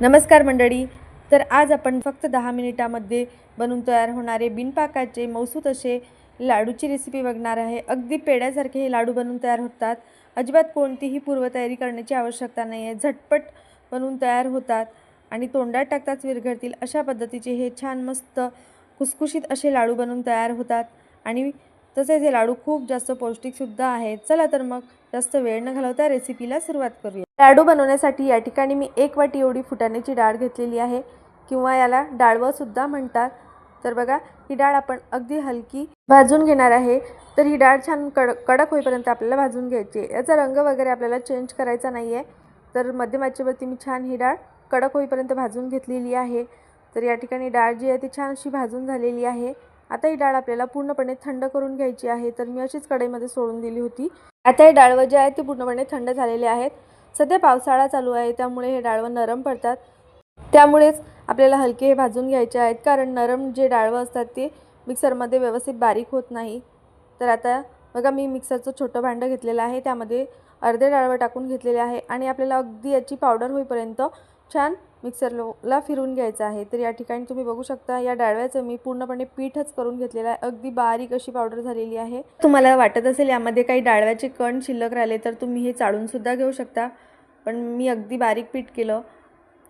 नमस्कार मंडळी. तर आज आपण फक्त दहा मिनिटामध्ये बनवून तयार होणारे बिनपाकाचे मौसूत असे लाडूची रेसिपी बघणार आहे. अगदी पेड्यासारखे हे लाडू बनवून तयार होतात. अजिबात कोणतीही पूर्वतयारी करण्याची आवश्यकता नाही आहे झटपट बनवून तयार होतात आणि तोंडात टाकताच विरघळतील. अशा पद्धतीचे हे छान मस्त कुसकुशीत असे लाडू बनवून तयार होतात. आणि तसेच हे लाडू खूप जास्त पौष्टिकसुद्धा आहेत. चला तर मग जास्त वेळ न घालवता रेसिपीला सुरुवात करूया. लाडू बनवण्यासाठी या ठिकाणी मी एक वाटी एवढी फुटाण्याची डाळ घेतलेली आहे. किंवा याला डाळवंसुद्धा म्हणतात. तर बघा ही डाळ आपण अगदी हलकी भाजून घेणार आहे. तर ही डाळ छान कड कडक होईपर्यंत आपल्याला भाजून घ्यायची आहे. याचा रंग वगैरे आपल्याला चेंज करायचा नाही आहे तर मध्यम आचेवरती मी छान ही डाळ कडक होईपर्यंत भाजून घेतलेली आहे. तर या ठिकाणी डाळ जी आहे ती छान अशी भाजून झालेली आहे. आता ही डाळ आपल्याला पूर्णपणे थंड करून घ्यायची आहे. तर मी अशीच कढईमध्ये सोडून दिली होती. आता ही डाळवं जे आहे ते पूर्णपणे थंड झालेले आहेत. सध्या पावसाळा चालू आहे त्यामुळे हे डाळवं नरम पडतात. त्यामुळेच आपल्याला हलके हे भाजून घ्यायचे आहेत कारण नरम जे डाळवं असतात ते मिक्सरमध्ये व्यवस्थित बारीक होत नाही. तर आता बघा मी मिक्सरचं छोटं भांडं घेतलेलं आहे त्यामध्ये अर्धे डाळवं टाकून घेतलेले आहे आणि आपल्याला अगदी याची पावडर होईपर्यंत छान मिक्सरला फिरून घ्यायचं आहे. तर या ठिकाणी तुम्ही बघू शकता या डाळव्याचं मी पूर्णपणे पीठच करून घेतलेलं आहे. अगदी बारीक अशी पावडर झालेली आहे. तुम्हाला वाटत असेल यामध्ये काही डाळव्याचे कण शिल्लक राहिले तर तुम्ही हे चाळूनसुद्धा घेऊ शकता. पण मी अगदी बारीक पीठ केलं.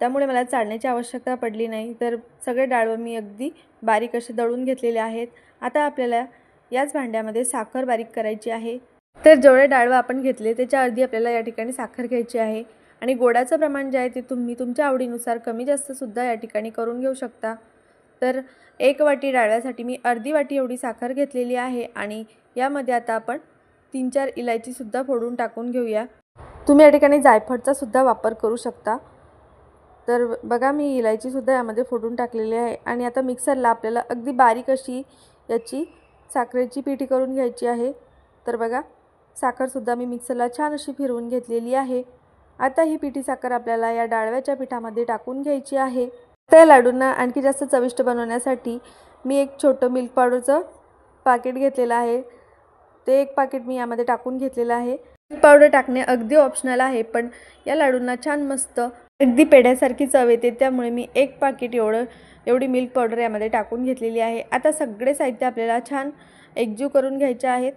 त्यामुळे मला चाळण्याची आवश्यकता पडली नाही. तर सगळे डाळवं मी अगदी बारीक असे दळून घेतलेले आहेत. आता आपल्याला याच भांड्यामध्ये साखर बारीक करायची आहे. तर जेवढे डाळवं आपण घेतले त्याच्या अर्धी आपल्याला या ठिकाणी साखर घ्यायची आहे. आणि गोडाचं प्रमाण जे आहे ते तुम्ही तुमच्या आवडीनुसार कमी जास्तसुद्धा या ठिकाणी करून घेऊ शकता. तर एक वाटी डाळ्यासाठी मी अर्धी वाटी एवढी साखर घेतलेली आहे आणि यामध्ये आता आपण तीन चार इलायचीसुद्धा फोडून टाकून घेऊया. तुम्ही या ठिकाणी जायफळचासुद्धा वापर करू शकता. तर बघा मी इलायचीसुद्धा यामध्ये फोडून टाकलेली आहे आणि आता मिक्सरला आपल्याला अगदी बारीक अशी याची साखरेची पिठी करून घ्यायची आहे. तर बघा साखरसुद्धा मी मिक्सरला छान अशी फिरवून घेतलेली आहे. आता ही पिठी साखर आपल्याला या डाळव्याच्या पिठामध्ये टाकून घ्यायची आहे. त्या लाडूंना आणखी जास्त चविष्ट बनवण्यासाठी मी एक छोटं मिल्क पावडरचं पाकिट घेतलेलं आहे. ते एक पाकिट मी यामध्ये टाकून घेतलेलं आहे. मिल्क पावडर टाकणे अगदी ऑप्शनल आहे पण या लाडूंना छान मस्त अगदी पेढ्यासारखी चव येते त्यामुळे मी एक पाकिट एवढं एवढी मिल्क पावडर यामध्ये टाकून घेतलेली आहे. आता सगळे साहित्य आपल्याला छान एकजीव करून घ्यायचे आहेत.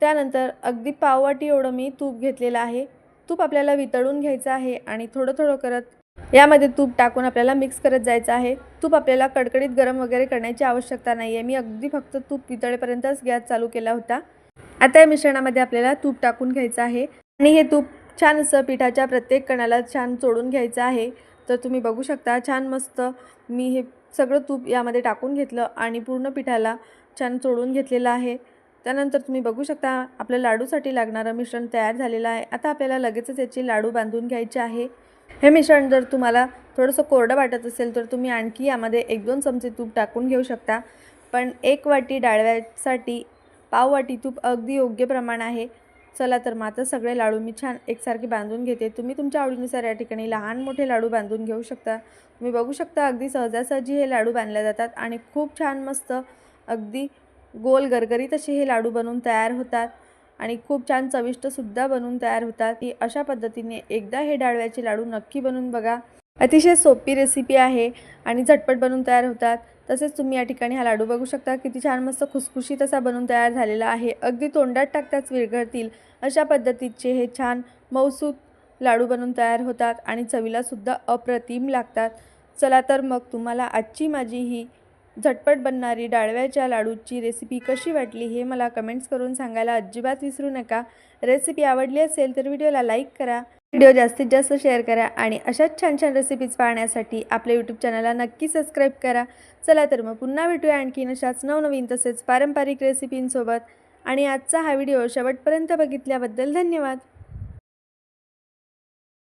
त्यानंतर अगदी पाववाटी एवढं मी तूप घेतलेलं आहे. तूप आपल्याला वितळून घ्यायचं आहे आणि थोडं थोडं करत यामध्ये तूप टाकून आपल्याला मिक्स करत जायचं आहे. तूप आपल्याला कडकडीत गरम वगैरे करण्याची आवश्यकता नाही आहे मी अगदी फक्त तूप वितळेपर्यंतच गॅस चालू केला होता. आता या मिश्रणामध्ये आपल्याला तूप टाकून घ्यायचं आहे. आणि हे तूप छान असं पिठाच्या प्रत्येक कणाला छान चोडून घ्यायचं आहे. तर तुम्ही बघू शकता छान मस्त मी हे सगळं तूप यामध्ये टाकून घेतलं आणि पूर्ण पिठाला छान चोडून घेतलेलं आहे. त्यानंतर तुम्ही बघू शकता आपल्या लाडूसाठी लागणारं मिश्रण तयार झालेलं आहे. आता आपल्याला लगेचच याची लाडू बांधून घ्यायचे आहे. हे मिश्रण जर तुम्हाला थोडंसं कोरडं वाटत असेल तर तुम्ही आणखी यामध्ये एक दोन चमचे तूप टाकून घेऊ शकता. पण एक वाटी डाळव्यासाठी पाव वाटी तूप अगदी योग्य प्रमाण आहे. चला तर मात्र सगळे लाडू मी छान एकसारखे बांधून घेते. तुम्ही तुमच्या आवडीनुसार या ठिकाणी लहान मोठे लाडू बांधून घेऊ शकता. तुम्ही बघू शकता अगदी सहजासहजी हे लाडू बांधले जातात आणि खूप छान मस्त अगदी गोल गरगरीत असे हे लाडू बनवून तयार होतात आणि खूप छान चविष्टसुद्धा बनवून तयार होतात. की अशा पद्धतीने एकदा हे डाळव्याचे लाडू नक्की बनवून बघा. अतिशय सोपी रेसिपी आहे आणि झटपट बनवून तयार होतात. तसेच तुम्ही या ठिकाणी हा लाडू बघू शकता. किती छान मस्त खुसखुशीत असा बनवून तयार झालेला आहे. अगदी तोंडात टाकताच विरघळतील अशा पद्धतीचे हे छान मौसूत लाडू बनवून तयार होतात आणि चवीलासुद्धा अप्रतिम लागतात. चला तर मग तुम्हाला आजची माझी ही झटपट बनणारी डाळव्याच्या लाडूची रेसिपी कशी वाटली हे मला कमेंट्स करून सांगायला अजिबात विसरू नका. रेसिपी आवडली असेल तर व्हिडिओला लाईक करा व्हिडिओ जास्तीत जास्त शेअर करा आणि अशाच छान छान रेसिपीज पाहण्यासाठी आपल्या यूट्यूब चॅनलला नक्की सबस्क्राईब करा. चला तर मग पुन्हा भेटूया आणखीन अशाच नवनवीन तसेच पारंपरिक रेसिपींसोबत आणि आजचा हा व्हिडिओ शेवटपर्यंत बघितल्याबद्दल धन्यवाद.